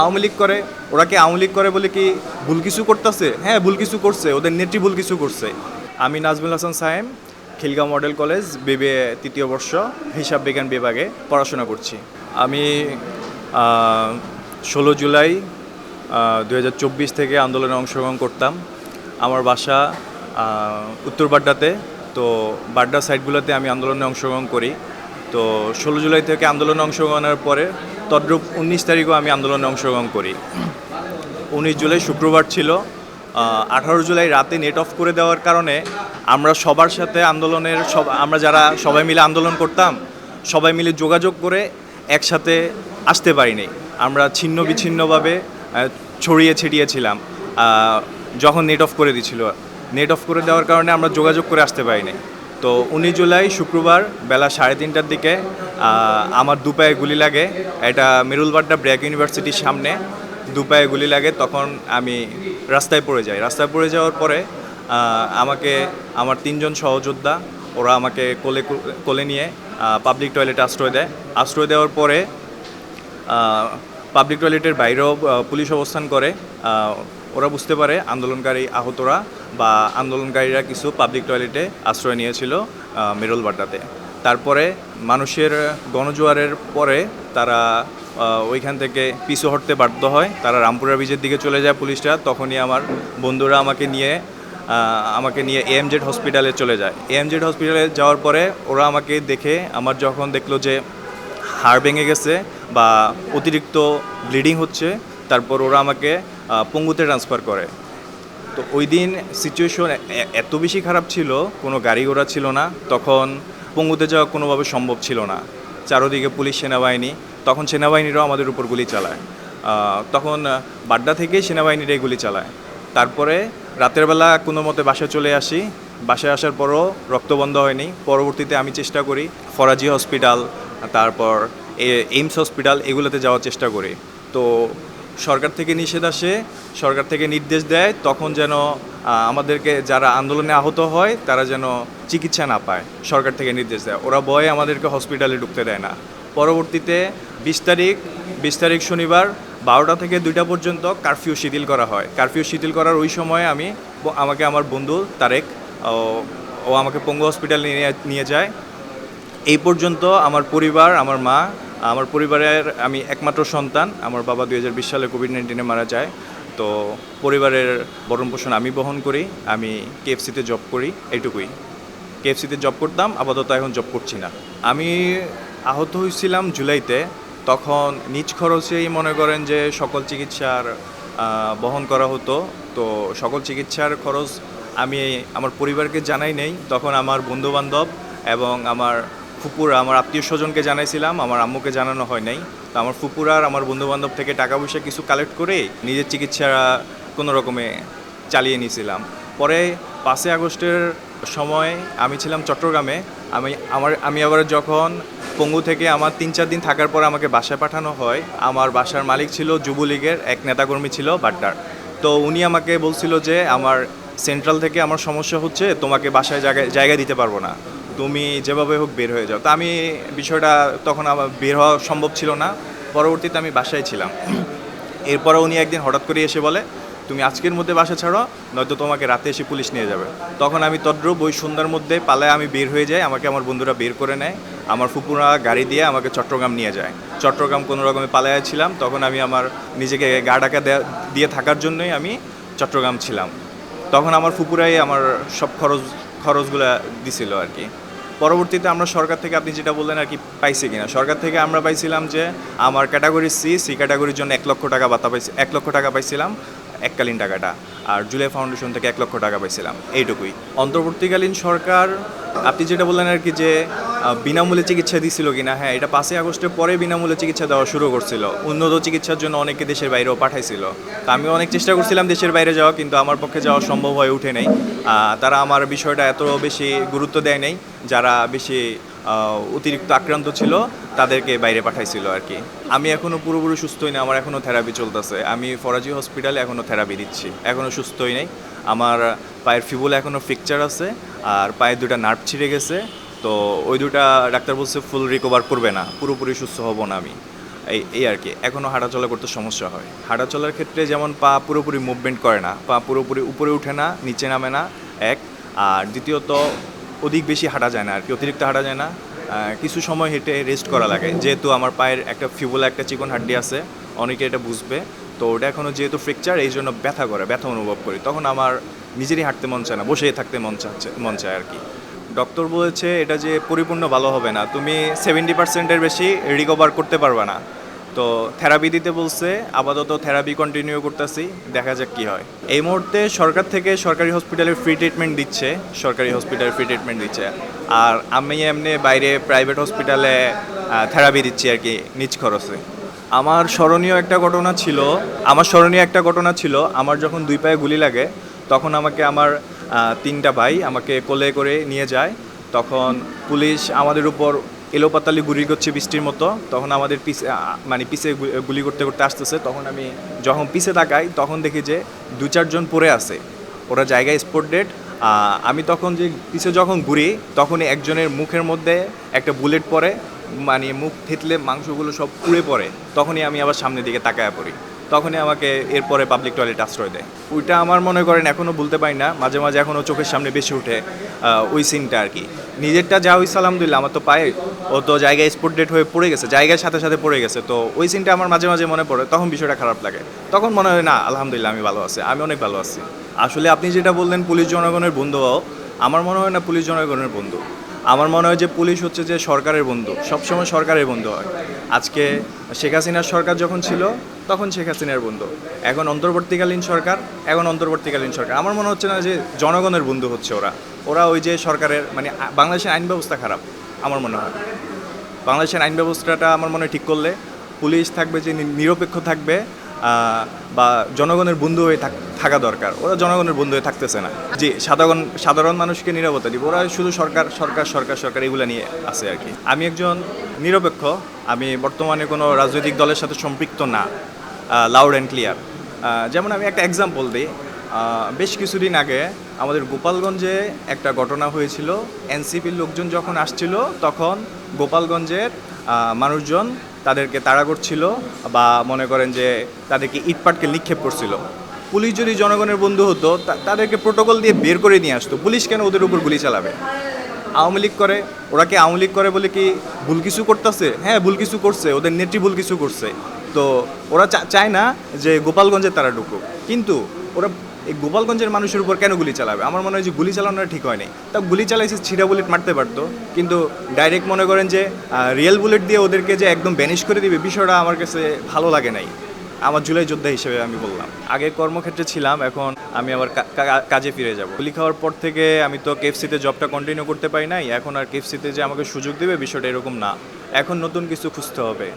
আওয়ামী লীগ করে, ওরা কি আওয়ামী লীগ করে বলে কি ভুল কিছু করতেছে? হ্যাঁ ভুল কিছু করছে, ওদের নেত্রী ভুল কিছু করছে। আমি নাজমুল হাসান সাহেব, খিলগাঁও মডেল কলেজ, বিবিএ তৃতীয় বর্ষ, হিসাব বিজ্ঞান বিভাগে পড়াশোনা করছি। আমি ষোলো জুলাই দু হাজার চব্বিশ থেকে আন্দোলনে অংশগ্রহণ করতাম। আমার বাসা উত্তর বাড্ডাতে, তো বাড্ডা সাইডগুলোতে আমি আন্দোলনে অংশগ্রহণ করি। তো ষোলো জুলাই থেকে আন্দোলনে অংশগ্রহণের পরে তদ্রূপ উনিশ তারিখও আমি আন্দোলনে অংশগ্রহণ করি। উনিশ জুলাই শুক্রবার ছিল। আঠারো জুলাই রাতে নেট অফ করে দেওয়ার কারণে আমরা সবার সাথে আন্দোলনের সব, আমরা যারা সবাই মিলে আন্দোলন করতাম, সবাই মিলে যোগাযোগ করে একসাথে আসতে পারিনি। আমরা ছিন্ন বিচ্ছিন্নভাবে ছড়িয়ে ছিটিয়েছিলাম। যখন নেট অফ করে দিছিল নেট অফ করে দেওয়ার কারণে আমরা যোগাযোগ করে আসতে পারিনি। তো উনিশ জুলাই শুক্রবার বেলা সাড়ে তিনটার দিকে আমার দুপায়ে গুলি লাগে। এটা মেরুলবাড্ডা ব্র্যাক ইউনিভার্সিটির সামনে। দুপায়ে গুলি লাগে, তখন আমি রাস্তায় পড়ে যাই। রাস্তায় পড়ে যাওয়ার পরে আমাকে আমার তিনজন সহযোদ্ধা, ওরা আমাকে কোলে কোলে নিয়ে পাবলিক টয়লেটে আশ্রয় দেয়। আশ্রয় দেওয়ার পরে পাবলিক টয়লেটের বাইরেও পুলিশ অবস্থান করে। ওরা বুঝতে পারে আন্দোলনকারী আহতরা বা আন্দোলনকারীরা কিছু পাবলিক টয়লেটে আশ্রয় নিয়েছিল মেরুলবাড্ডাতে। তারপরে মানুষের গণজোয়ারের পরে তারা ওইখান থেকে পিছু হটতে বাধ্য হয়। তারা রামপুরা ব্রিজের দিকে চলে যায় পুলিশরা। তখনই আমার বন্ধুরা আমাকে নিয়ে আমাকে নিয়ে এএমজেড হসপিটালে চলে যায়। এএমজেড হসপিটালে যাওয়ার পরে ওরা আমাকে দেখে, আমার যখন দেখল যে হাড় ভেঙে গেছে বা অতিরিক্ত ব্লিডিং হচ্ছে তারপর ওরা আমাকে পঙ্গুতে ট্রান্সফার করে। তো ওই দিন সিচুয়েশন এত বেশি খারাপ ছিল, কোনো গাড়ি ঘোড়া ছিল না। তখন পঙ্গুতে যাওয়া কোনোভাবে সম্ভব ছিল না। চারোদিকে পুলিশ সেনাবাহিনী, তখন সেনাবাহিনীরাও আমাদের উপর গুলি চালায়। তখন বাড্ডা থেকেই সেনাবাহিনীরাই গুলি চালায়। তারপরে রাতের বেলা কোনো মতে বাসায় চলে আসি। বাসায় আসার পরও রক্ত বন্ধ হয়নি। পরবর্তীতে আমি চেষ্টা করি ফরাজি হসপিটাল তারপর এইমস হসপিটাল এগুলোতে যাওয়ার চেষ্টা করি। তো সরকার থেকে নিষেধ আসে, সরকার থেকে নির্দেশ দেয়, তখন যেন আমাদেরকে যারা আন্দোলনে আহত হয়, তারা যেন চিকিৎসা না পায়, সরকার থেকে নির্দেশ দেয়। ওরা ভয়ে আমাদেরকে হসপিটালে ঢুকতে দেয় না। পরবর্তীতে বিশ তারিখ বিশ তারিখ শনিবার বারোটা থেকে দুইটা পর্যন্ত কারফিউ শিথিল করা হয়। কারফিউ শিথিল করার ওই সময় আমি আমাকে আমার বন্ধু তারেক ও- আমাকে পঙ্গু হসপিটালে নিয়ে নিয়ে যায়। এই পর্যন্ত আমার পরিবার, আমার মা আমার পরিবারের আমি একমাত্র সন্তান। আমার বাবা দুই হাজার বিশ সালে কোভিড নাইন্টিনে মারা যায়। তো পরিবারের ভরণ পোষণ আমি বহন করি, আমি কেএফসিতে জব করি, এইটুকুই। কেএফসিতে জব করতাম, আপাতত এখন জব করছি না। আমি আহত হয়েছিলাম জুলাইতে, তখন নিজ খরচেই মনে করেন যে সকল চিকিৎসার বহন করা হতো। তো সকল চিকিৎসার খরচ আমি আমার পরিবারকে জানাই নেই। তখন আমার বন্ধুবান্ধব এবং আমার ফুপুরা, আমার আত্মীয় স্বজনকে জানাইছিলাম, আমার আম্মুকে জানানো হয় নাই। তো আমার ফুপুরা আর আমার বন্ধুবান্ধব থেকে টাকা পয়সা কিছু কালেক্ট করে নিজের চিকিৎসা কোনো রকমে চালিয়ে নিয়েছিলাম। পরে পাঁচই আগস্টের সময় আমি ছিলাম চট্টগ্রামে। আমি, আমার, আমি আবার যখন পঙ্গু থেকে আমার তিন চার দিন থাকার পর আমাকে বাসায় পাঠানো হয়, আমার বাসার মালিক ছিল যুবলীগের এক নেতাকর্মী ছিল বাড্ডার। তো উনি আমাকে বলছিল যে, আমার সেন্ট্রাল থেকে আমার সমস্যা হচ্ছে, তোমাকে বাসায় জায়গায়, জায়গা দিতে পারব না। তুমি যেভাবে হোক বের হয়ে যাও। তো আমি বিষয়টা তখন আমার বের হওয়া সম্ভব ছিল না। পরবর্তীতে আমি বাসায় ছিলাম। এরপরে উনি একদিন হঠাৎ করে এসে বলে, তুমি আজকের মধ্যে বাসা ছাড়ো, নয়তো তোমাকে রাতে এসে পুলিশ নিয়ে যাবে। তখন আমি তদ্রুপ ওই সন্ধ্যার মধ্যে পালায় আমি বের হয়ে যাই, আমাকে আমার বন্ধুরা বের করে নেয়। আমার ফুপুরা গাড়ি দিয়ে আমাকে চট্টগ্রাম নিয়ে যায়। চট্টগ্রাম কোনো রকমে পালায় ছিলাম। তখন আমি আমার নিজেকে গা ডাকা দেয়া- দিয়ে থাকার জন্যই আমি চট্টগ্রাম ছিলাম। তখন আমার ফুপুরাই আমার সব খরচ, খরচগুলো দিছিল আর কি। পরবর্তীতে আমরা সরকার থেকে আপনি যেটা বললেন আর কি পাইছি কিনা। সরকার থেকে আমরা পাইছিলাম যে, আমার ক্যাটাগরি সি সি ক্যাটাগরির জন্য এক লক্ষ টাকা ভাতা পাইছি এক লক্ষ টাকা পাইছিলাম। এককালীন টাকাটা। আর জুলাই ফাউন্ডেশন থেকে এক লক্ষ টাকা পাইছিলাম। এইটুকুই। অন্তর্বর্তীকালীন সরকার, আপনি যেটা বললেন আর কি যে বিনামূল্যে চিকিৎসা দিছিল কিনা হ্যাঁ এটা পাঁচই আগস্টের পরে বিনামূল্যে চিকিৎসা দেওয়া শুরু করছিল। উন্নত চিকিৎসার জন্য অনেকে দেশের বাইরেও পাঠাইছিল। তা আমি অনেক চেষ্টা করছিলাম দেশের বাইরে যাওয়া, কিন্তু আমার পক্ষে যাওয়া সম্ভব হয়ে উঠে নাই। তারা আমার বিষয়টা এত বেশি গুরুত্ব দেয় নাই, যারা বেশি অতিরিক্ত আক্রান্ত ছিল। তাদেরকে বাইরে পাঠাইছিল আর কি। আমি এখনও পুরোপুরি সুস্থই না, আমার এখনও থেরাপি চলতেছে। আমি ফরাজি হসপিটালে এখনও থেরাপি দিচ্ছি এখনও সুস্থই নেই। আমার পায়ের ফিবুল এখনও ফ্র্যাকচার আছে, আর পায়ের দুটা নার্ভ ছিঁড়ে গেছে। তো ওই দুটা ডাক্তার বলছে ফুল রিকভার করবে না, পুরোপুরি সুস্থ হব না আমি। এই এই আর কি এখনও হাঁটাচলা করতে সমস্যা হয়। হাঁটাচলার ক্ষেত্রে যেমন পা পুরোপুরি মুভমেন্ট করে না, পা পুরোপুরি উপরে উঠে না, নিচে নামে না, এক। আর দ্বিতীয়ত অধিক বেশি হাঁটা যায় না আর কি, অতিরিক্ত হাঁটা যায় না। কিছু সময় হেঁটে রেস্ট করা লাগে। যেহেতু আমার পায়ের একটা ফিবুলা একটা চিকন হাড্ডি আছে, অনেকে এটা বুঝবে। তো ওটা এখনও যেহেতু ফ্র্যাকচার এই জন্য ব্যথা করে, ব্যথা অনুভব করি। তখন আমার নিজেরই হাঁটতে মন চায় না, বসেই থাকতে মন চাচ্ছে মন চায় আর কি। ডক্টর বলেছে, এটা যে পরিপূর্ণ ভালো হবে না। তুমি সেভেন্টি পার্সেন্টের বেশি রিকভার করতে পারবে না। তো থেরাপি দিতে বলছে, আপাতত থেরাপি কন্টিনিউ করতেছি, দেখা যাক কি হয়। এই মুহূর্তে সরকার থেকে সরকারি হসপিটালে ফ্রি ট্রিটমেন্ট দিচ্ছে, সরকারি হসপিটালে ফ্রি ট্রিটমেন্ট দিচ্ছে। আর আমি এমনি বাইরে প্রাইভেট হসপিটালে থেরাপি দিচ্ছি আর কি, নিজ খরচে। আমার স্মরণীয় একটা ঘটনা ছিল, আমার স্মরণীয় একটা ঘটনা ছিল, আমার যখন দুই পায়ে গুলি লাগে, তখন আমাকে আমার তিনটা ভাই আমাকে কোলে করে নিয়ে যায়। তখন পুলিশ আমাদের উপর এলোপাতালি গুলি করছে বৃষ্টির মতো, তখন আমাদের পিছে মানে পিছে গুলি করতে করতে আসতেছে। তখন আমি যখন পিছে তাকাই, তখন দেখি যে দু চারজন পড়ে আছে। ওরা জায়গায় স্পট ডেট আমি তখন যে পিছে যখন ঘুরি, তখনই একজনের মুখের মধ্যে একটা বুলেট পড়ে মানে মুখ থেতলে মাংসগুলো সব পুড়ে পড়ে। তখনই আমি আবার সামনের দিকে তাকায় পড়ি। তখনই আমাকে এরপরে পাবলিক টয়লেট আশ্রয় দেয়। ওইটা আমার মনে করেন এখনও বলতে পারি না, মাঝে মাঝে এখনও চোখের সামনে বেশি উঠে ওই সিনটা আর কি। নিজেরটা যা হয়েছে আলহামদুলিল্লাহ, আমার তো পায়ে, ও তো জায়গায় ডেট হয়ে পড়ে গেছে, জায়গার সাথে সাথে পড়ে গেছে। তো ওই সিনটা আমার মাঝে মাঝে মনে পড়ে, তখন বিষয়টা খারাপ লাগে। তখন মনে হয়, না, আলহামদুলিল্লাহ, আমি ভালো আছি, আমি অনেক ভালো আছি। আসলে আপনি যেটা বললেন পুলিশ জনগণের বন্ধু হও, আমার মনে হয় না পুলিশ জনগণের বন্ধু। আমার মনে হয় যে পুলিশ হচ্ছে যে সরকারের বন্ধু সবসময় সরকারের বন্ধু হয়। আজকে শেখ হাসিনার সরকার যখন ছিল তখন শেখ হাসিনার বন্ধু। এখন অন্তর্বর্তীকালীন সরকার এখন অন্তর্বর্তীকালীন সরকার। আমার মনে হচ্ছে না যে জনগণের বন্ধু হচ্ছে ওরা। ওরা ওই যে সরকারের মানে বাংলাদেশের আইন ব্যবস্থা খারাপ আমার মনে হয়। বাংলাদেশের আইন ব্যবস্থাটা আমার মনে হয় ঠিক করলে পুলিশ থাকবে যে নিরপেক্ষ থাকবে বা জনগণের বন্ধু হয়ে থাক- দরকার। ওরা জনগণের বন্ধু হয়ে থাকতেছে না। যে সাধারণ সাধারণ মানুষকে নিরাপত্তা দিব। ওরা শুধু সরকার সরকার সরকার সরকার এগুলো নিয়ে আছে আর কি। আমি একজন নিরপেক্ষ। আমি বর্তমানে কোনো রাজনৈতিক দলের সাথে সম্পৃক্ত না। লাউড অ্যান্ড ক্লিয়ার যেমন আমি একটা এক্সাম্পল দিই। বেশ কিছুদিন আগে আমাদের গোপালগঞ্জে একটা ঘটনা হয়েছিল। এনসিপির লোকজন যখন আসছিল, তখন গোপালগঞ্জের মানুষজন তাদেরকে তাড়া করছিল বা মনে করেন যে তাদেরকে ইটপাটকে নিক্ষেপ করছিল। পুলিশ যদি জনগণের বন্ধু হতো তাদেরকে প্রোটোকল দিয়ে বের করে নিয়ে আসতো। পুলিশ কেন ওদের উপর গুলি চালাবে? আওয়ামী লীগ করে, ওরা কি আওয়ামী লীগ করে বলে কি ভুল কিছু করতেছে? হ্যাঁ ভুল কিছু করছে, ওদের নেত্রী ভুল কিছু করছে। তো ওরা চায় না যে গোপালগঞ্জে তারা ঢুকুক। কিন্তু ওরা এই গোপালগঞ্জের মানুষের উপর কেন গুলি চালাবে? আমার মনে হয় যে গুলি চালানোটা ঠিক হয়নি। তা গুলি চালাইছে ছিঁড়া বুলেট মারতে পারতো, কিন্তু ডাইরেক্ট মনে করেন যে রিয়েল বুলেট দিয়ে ওদেরকে যে একদম ব্যানিশ করে দিবে, বিষয়টা আমার কাছে ভালো লাগে নাই। আমার জুলাই যোদ্ধা হিসেবে আমি বললাম। আগে কর্মক্ষেত্রে ছিলাম, এখন আমি আবার কাজে ফিরে যাব। গুলি খাওয়ার পর থেকে আমি তো কেএফসিতে জবটা কন্টিনিউ করতে পারি নাই, এখন আর কেএফসিতে যে আমাকে সুযোগ দেবে, বিষয়টা এরকম না। এখন নতুন কিছু খুঁজতে হবে।